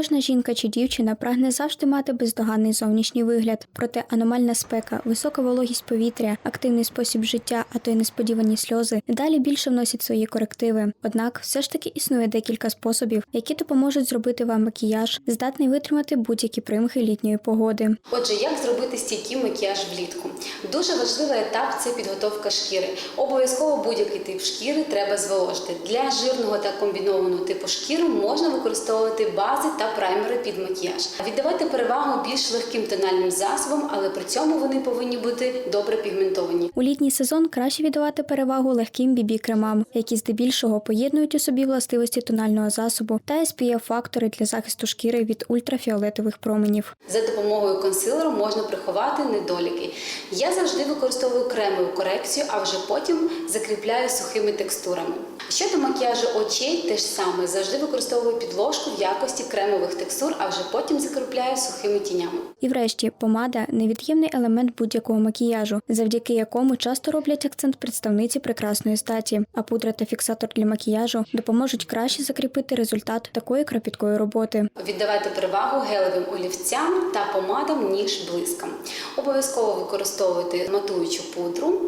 Кожна жінка чи дівчина прагне завжди мати бездоганний зовнішній вигляд, проте аномальна спека, висока вологість повітря, активний спосіб життя, а то й несподівані сльози далі більше вносять свої корективи. Однак все ж таки існує декілька способів, які допоможуть зробити вам макіяж, здатний витримати будь-які примхи літньої погоди. Отже, як зробити стійкий макіяж влітку? Дуже важливий етап це підготовка шкіри. Обов'язково будь-який тип шкіри треба зволожити. Для жирного та комбінованого типу шкіри можна використовувати бази та праймери під макіяж. Віддавайте перевагу більш легким тональним засобам, але при цьому вони повинні бути добре пігментовані. У літній сезон краще віддавати перевагу легким бібі кремам, які здебільшого поєднують у собі властивості тонального засобу та SPF фактори для захисту шкіри від ультрафіолетових променів. За допомогою консилеру можна приховати недоліки. Я завжди використовую кремову корекцію, а вже потім закріпляю сухими текстурами. Щодо макіяжу очей, теж саме завжди використовую підложку в якості кремових текстур, а вже потім закріпляю сухими тінями. І врешті помада невід'ємний елемент будь-якого макіяжу, завдяки якому часто роблять акцент представниці прекрасної статі, а пудра та фіксатор для макіяжу допоможуть краще закріпити результат такої кропіткої роботи. Віддавайте перевагу гелевим олівцям та помадам, ніж блискам. Обов'язково використовуйте матуючу пудру.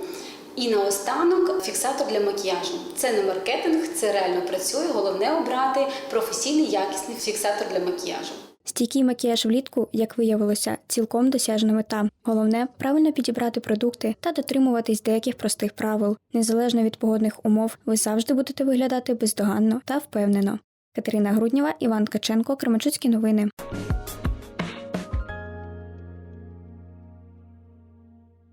І наостанок фіксатор для макіяжу. Це не маркетинг, це реально працює. Головне обрати професійний якісний фіксатор для макіяжу. Стійкий макіяж влітку, як виявилося, цілком досяжна мета. Головне правильно підібрати продукти та дотримуватись деяких простих правил. Незалежно від погодних умов, ви завжди будете виглядати бездоганно та впевнено. Катерина Груднєва, Іван Ткаченко, Кременчуцькі новини.